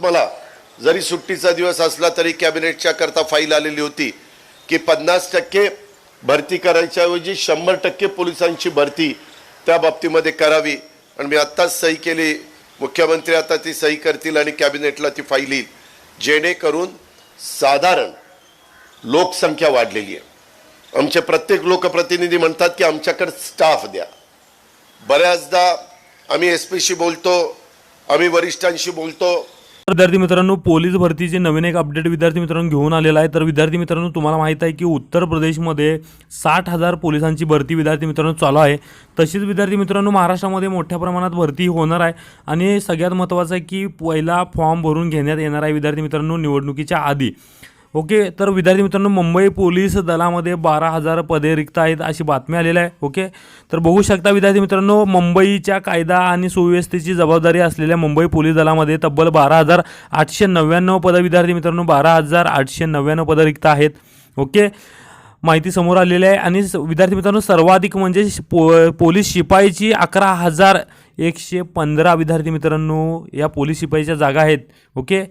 मला जरी सुट्टीचा दिवस असला तरी कॅबिनेटच्या करता फाईल आलेली होती की पन्नास टक्के भरती करायच्याऐवजी शंभर टक्के पोलिसांची भरती त्या बाबतीमध्ये करावी. आणि मी आत्ताच सही केली. मुख्यमंत्री आता ती सही करतील आणि कॅबिनेटला ती फाईल येईल. जेणेकरून साधारण लोकसंख्या वाढलेली आहे. आमचे प्रत्येक लोकप्रतिनिधी म्हणतात की आमच्याकडे स्टाफ द्या. बऱ्याचदा आम्ही एस पीशी बोलतो आम्ही वरिष्ठांशी बोलतो विद्यार्थी मित्रांनो पोलीस भरतीचे नवीन एक अपडेट विद्यार्थी मित्रांनो घेऊन आलेला आहे. तर विद्यार्थी मित्रांनो तुम्हाला माहीत आहे की उत्तर प्रदेशमध्ये साठ हजार पोलिसांची भरती विद्यार्थी मित्रांनो चालू आहे. तशीच विद्यार्थी मित्रांनो महाराष्ट्रामध्ये मोठ्या प्रमाणात भरती होणार आहे. आणि सगळ्यात महत्त्वाचं आहे की पहिला फॉर्म भरून घेण्यात येणार आहे विद्यार्थी मित्रांनो निवडणुकीच्या आधी. ओके तर विद्यार्थी मित्रांनो मुंबई पोलीस दलामध्ये बारा हजार पदे रिक्त आहेत अशी बातमी आलेली आहे ओके? तर बघू शकता विद्यार्थी मित्रांनो मुंबईच्या कायदा आणि सुव्यवस्थेची जबाबदारी असलेल्या मुंबई पोलीस दलामध्ये तब्बल बारा हजार आठशे नव्याण्णव पदं विद्यार्थी मित्रांनो बारा हजार आठशे नव्याण्णव पदं रिक्त आहेत ओके? माहिती समोर आलेली आहे आणि स- विद्यार्थी मित्रांनो सर्वाधिक म्हणजे पो पोलीस शिपाईची अकरा हजार एकशे पंधरा विद्यार्थी मित्रांनो या पोलीस शिपाईच्या जागा आहेत ओके?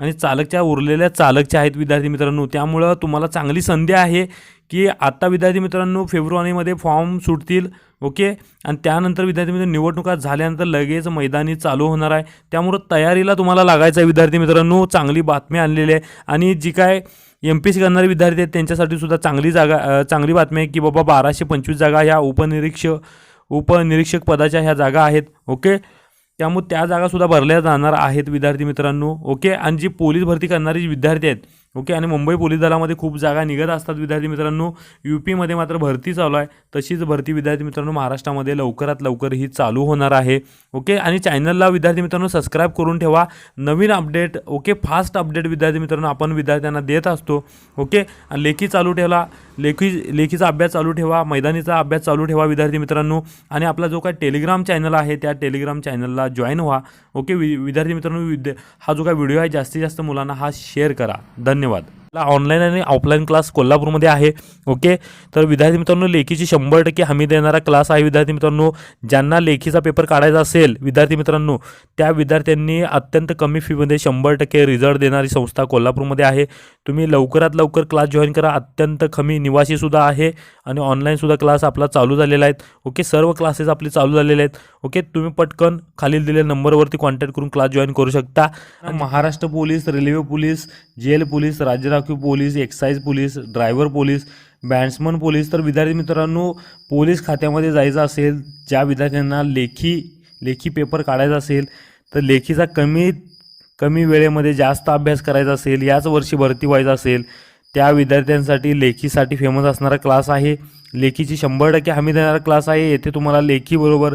आणि चालकच्या उरलेल्या चालकच्या आहेत विद्यार्थी मित्रांनो. त्यामुळं तुम्हाला चांगली संधी आहे की आत्ता विद्यार्थी मित्रांनो फेब्रुवारीमध्ये फॉर्म सुटतील ओके? आणि त्यानंतर विद्यार्थी मित्र निवडणुका झाल्यानंतर लगेच मैदानी चालू होणार आहे. त्यामुळं तयारीला तुम्हाला लागायचं आहे विद्यार्थी मित्रांनो. चांगली बातमी आणलेली आहे. आणि जी काय एम पी सी करणारे विद्यार्थी आहेत त्यांच्यासाठी सुद्धा चांगली जागा चांगली बातमी आहे की बाबा बाराशे पंचवीस जागा ह्या उपनिरीक्षक उपनिरीक्षक पदाच्या ह्या जागा आहेत ओके? त्यामुळे त्या जागासुद्धा भरल्या जाणार आहेत विद्यार्थी मित्रांनो. ओके आणि जी पोलीस भरती करणारी जी विद्यार्थी आहेत ओके आणि मुंबई पोलीस दलामध्ये खूप जागा निघत असतात विद्यार्थी मित्रांनो. यू पीमध्ये मात्र भरती चालू आहे. तशीच भरती विद्यार्थी मित्रांनो महाराष्ट्रामध्ये लवकरात लवकर ही चालू होणार आहे. ओके आणि चॅनलला विद्यार्थी मित्रांनो सबस्क्राईब करून ठेवा. नवीन अपडेट ओके फास्ट अपडेट विद्यार्थी मित्रांनो आपण विद्यार्थ्यांना देत असतो. ओके आणि लेखी चालू ठेवला लेखी लेखीचा अभ्यास चालू ठेवा. मैदानीचा अभ्यास चालू ठेवा विद्यार्थी मित्रांनो. आणि आपला जो काय टेलिग्राम चॅनल आहे त्या टेलिग्राम चॅनलला जॉईन व्हा. ओके वि विद्यार्थी मित्रांनो विद्या हा जो काय व्हिडिओ आहे जास्तीत जास्त मुलांना हा शेअर करा. धन्यवाद. धन्यवाद ऑनलाईन आणि ऑफलाईन क्लास कोल्हापूरमध्ये आहे. ओके तर विद्यार्थी मित्रांनो लेखीची शंभर टक्के हमी देणारा क्लास आहे विद्यार्थी मित्रांनो. ज्यांना लेखीचा पेपर काढायचा असेल विद्यार्थी मित्रांनो त्या विद्यार्थ्यांनी अत्यंत कमी फीमध्ये शंभर टक्के रिझल्ट देणारी संस्था कोल्हापूरमध्ये आहे. तुम्ही लवकरात लवकर क्लास जॉईन करा. अत्यंत कमी निवासीसुद्धा आहे आणि ऑनलाईनसुद्धा क्लास आपला चालू झालेला आहेत. ओके सर्व क्लासेस आपले चालू झालेले आहेत. ओके तुम्ही पटकन खालील दिलेल्या नंबरवरती कॉन्टॅक्ट करून क्लास जॉईन करू शकता. Maharashtra police railway police jail police राज्य राखीव police excise police driver police batsman police. तर विद्यार्थी मित्रांनो पोलीस खात्यामध्ये जायचं असेल ज्या विद्यार्थ्यांना लेखी लेखी पेपर काढायचा असेल तर लेखीचा कमी कमी वेळेमध्ये जास्त अभ्यास करायचा असेल याच वर्षी भरती व्हायचं असेल त्या विद्यार्थ्यांसाठी लेखीसाठी फेमस असणारा क्लास आहे. लेखीची शंभर टक्के हमी देणारा क्लास आहे. येथे तुम्हाला लेखीबरोबर